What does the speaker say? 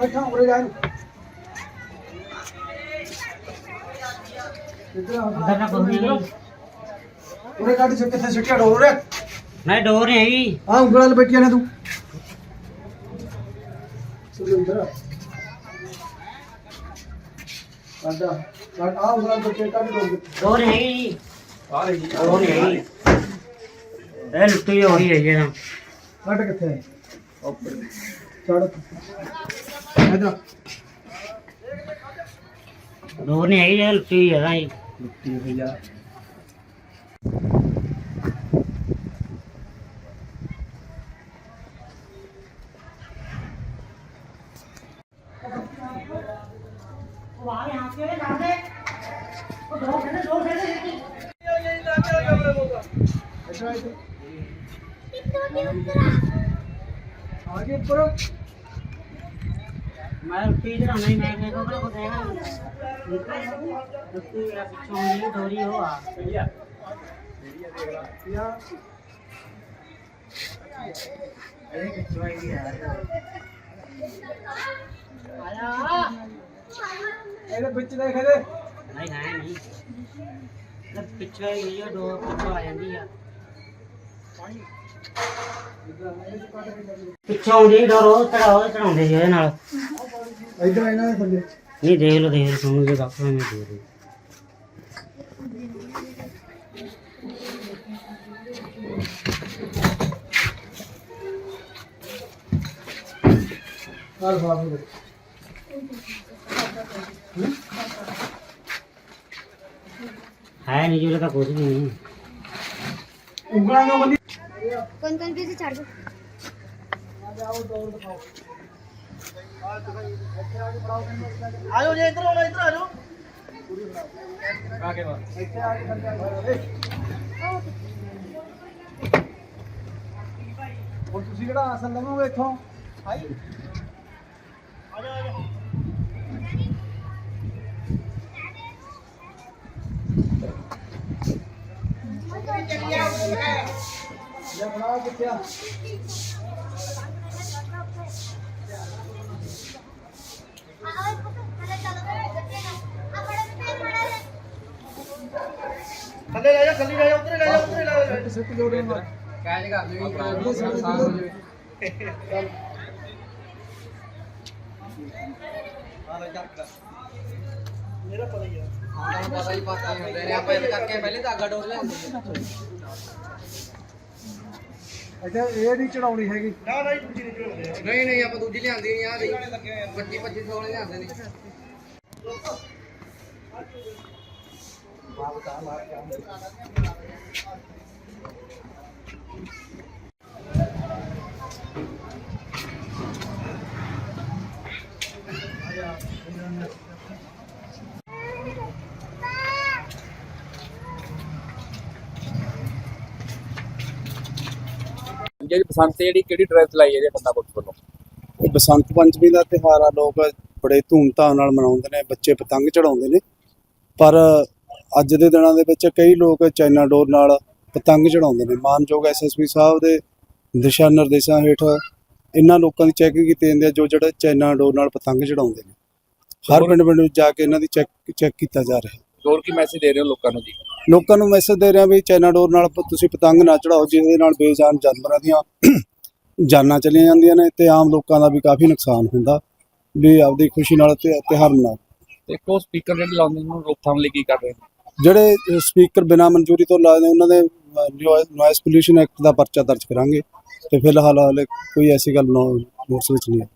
ਬੈਠਾ ਉਰੇ ਜਾ ਇਹਨੂੰ ਇੱਧਰ ਆ। ਅੰਦਰ ਨਾ ਕੋਈ ਨਹੀਂ ਉਰੇ ਕੱਢ ਚ ਕਿੱਥੇ ਸਿੱਟਿਆ ਡੋਰ ਉਰੇ ਮੈਂ ਡੋਰ ਨਹੀਂ ਹੈਗੀ ਆ ਉਂਗਲਾਂ ਲਪੇਟੀਆਂ ਨੇ ਤੂੰ ਸੁਰਿੰਦਰ ਕੱਢ ਕੱਢ ਆ ਉਂਗਲਾਂ ਲਪੇਟੀਆਂ ਕੱਢ ਡੋਰ ਡੋਰ ਨਹੀਂ ਹੈਗੀ ਆ ਰਹੀ ਡੋਰ ਨਹੀਂ ਹੈਗੀ ਇਹ ਲੁੱਟੀ ਹੋਈ ਹੈ ਜਿਹੜਾ ਕੱਢ ਕਿੱਥੇ ਹੈ ਉੱਪਰ ਚੜ ਇਧਰ ਡੋਰ ਨਹੀਂ ਹੈਗੀ ਇਹ ਲੁੱਟੀ ਪਿੱਛੋਂ ਪਿੱਛੋਂ ਹੀ ਆ। ਇਹਦੇ ਵਿੱਚ ਦੇਖ ਇਹਦੇ। ਨਹੀਂ ਹੈ ਨਹੀਂ। ਇਹ ਪਿੱਛੋਂ ਹੀ ਇਹ ਡੋਰ ਪਿੱਛੋਂ ਆ ਜਾਂਦੀ ਆ। ਪਿੱਛੋਂ ਦੀ ਡੋਰ ਉਹ ਚੜਾਓ ਚੜਾਉਂਦੇ ਸੀ ਉਹਦੇ ਨਾਲ। ਇਧਰ ਇਹਨਾਂ ਦੇ ਥੱਲੇ ਨਹੀਂ ਦੇਖ ਲਓ ਦੇਖ ਲਓ ਤੁਹਾਨੂੰ ਜੇ ਦੱਸ ਮੈਂ ਦੇ ਦੇ ਨਾਲ ਬਾਬੂ ਦੇ ਹੈ ਨਹੀਂ ਜੋ ਲਗਾ ਕੁਝ ਵੀ ਨਹੀਂ ਉਂਗਲਾਂ ਨੂੰ ਬੰਦੀ कौन कौन पीछे छाड़ दो ਆਜੋ ਜੀ ਇੱਧਰ ਆਓ ਇੱਧਰ ਆਜੋ ਆ ਕੇ ਇੱਥੇ ਆ ਕੇ ਬੰਦੇ ਆ ਹੁਣ ਤੁਸੀਂ ਕਿਹੜਾ ਆਸਨ ਲਵੋਗੇ ਇੱਥੋਂ? ਹਾਈ ਲੈ ਬਣਾ ਕਿੱਥੇ ਆ? ਥੱਲੇ ਲੈ ਜਾ ਥੱਲੇ ਲੈ ਜਾ ਉੱਧਰ ਲੈ ਜਾ ਉੱਧਰ ਲੈ ਜਾ। ਸਿੱਟ ਜੋੜੇ ਮਾਰ। ਕੈਚ ਕਰ ਲਈ। ਸਾਹ ਹੋ ਜਾਵੇ ਮੇਰਾ ਪਤਾ ਹੀ ਆ। ਹਾਂ ਪਤਾ ਹੀ ਪਤਾ ਹੀ ਹੁੰਦੇ ਨੇ ਆਪਾਂ ਇਹ ਕਰਕੇ ਪਹਿਲੇ ਧਾਗਾ ਡੋਰ ਲੈਂਦੇ ਅੱਛਾ ਇਹ ਨਹੀਂ ਚੜਾਉਣੀ ਹੈਗੀ। ਨਾ ਨਾ ਦੂਜੀ ਨਹੀਂ ਚੜਾਉਂਦੇ। ਨਹੀਂ ਨਹੀਂ ਆਪਾਂ ਦੂਜੀ ਲਿਆਂਦੀ ਨਹੀਂ ਆ ਰਹੀ 25 25 ਵਾਲੇ ਲਿਆਂਦੇ ਨੇ। ਜਿਹੜੀ ਬਸੰਤ ਤੇ ਜਿਹੜੀ ਕਿਹੜੀ ਡਰਾਈਵ ਚਲਾਈ ਹੈ ਜੇ ਬੰਦਾ ਕੋਲ ਵੱਲੋਂ? ਇਹ ਬਸੰਤ ਪੰਚਮੀ ਦਾ ਤਿਉਹਾਰ ਆ, ਲੋਕ ਬੜੇ ਧੂਮਧਾਮ ਨਾਲ ਮਨਾਉਂਦੇ ਨੇ, ਬੱਚੇ ਪਤੰਗ ਚੜਾਉਂਦੇ ਨੇ। ਪਰ ਅੱਜ ਦੇ ਦਿਨਾਂ ਦੇ ਵਿੱਚ ਕਈ ਲੋਕ ਚਾਈਨਾ ਡੋਰ ਨਾਲ ਪਤੰਗ ਚੜਾਉਂਦੇ ਨੇ। ਮਾਨਯੋਗ ਐਸਐਸਪੀ ਸਾਹਿਬ ਦੇ ਦਿਸ਼ਾ ਨਿਰਦੇਸ਼ਾਂ ਹੇਠ ਇਹਨਾਂ ਲੋਕਾਂ ਦੀ ਚੈਕਿੰਗ ਕੀਤੀ ਜਾਂਦੀ ਹੈ ਜੋ ਜਿਹੜੇ ਚਾਈਨਾ ਡੋਰ ਨਾਲ ਪਤੰਗ ਚੜਾਉਂਦੇ ਨੇ। ਹਰ ਪਿੰਡ ਪਿੰਡ ਵਿੱਚ ਜਾ ਕੇ ਇਹਨਾਂ ਦੀ ਚੈੱਕ ਚੈੱਕ ਕੀਤਾ ਜਾ ਰਿਹਾ ਹੈ। ਹੋਰ ਕੀ ਮੈਸੇਜ ਦੇ ਰਹੇ ਹੋ ਲੋਕਾਂ ਨੂੰ ਜੀ? ਲੋਕਾਂ ਨੂੰ ਮੈਸੇਜ ਦੇ ਰਿਹਾ ਵੀ ਚਾਈਨਾ ਡੋਰ ਨਾਲ ਤੁਸੀਂ ਪਤੰਗ ਨਾ ਚੜਾਓ ਜਿਹਦੇ ਨਾਲ ਬੇਜਾਨ ਜਾਨਵਰਾਂ ਦੀਆਂ ਜਾਨਾਂ ਚਲੀਆਂ ਜਾਂਦੀਆਂ ਨੇ ਤੇ ਆਮ ਲੋਕਾਂ ਦਾ ਵੀ ਕਾਫੀ ਨੁਕਸਾਨ ਹੁੰਦਾ। ਵੀ ਆਪਦੀ ਖੁਸ਼ੀ ਨਾਲ ਤੇ ਤਿਉਹਾਰ ਮਨਾਓ। ਤੇ ਕੋ ਸਪੀਕਰ ਜਿਹੜੇ ਲਾਉਂਦੇ ਨੇ ਰੋਕਥਾਮ ਲਈ ਕੀ ਕਰ ਰਹੇ ਨੇ? ਜਿਹੜੇ ਸਪੀਕਰ ਬਿਨਾਂ ਮਨਜ਼ੂਰੀ ਤੋਂ ਲਾਏ ਨੇ ਉਹਨਾਂ ਦੇ ਨੋਇਸ ਪੋਲੂਸ਼ਨ ਐਕਟ ਦਾ ਪਰਚਾ ਦਰਜ ਕਰਾਂਗੇ। ਤੇ ਫਿਲਹਾਲ ਹਾਲੇ ਕੋਈ ਐਸੀ ਗੱਲ ਨੋਟਿਸ ਵਿੱਚ ਨਹੀਂ ਹੈ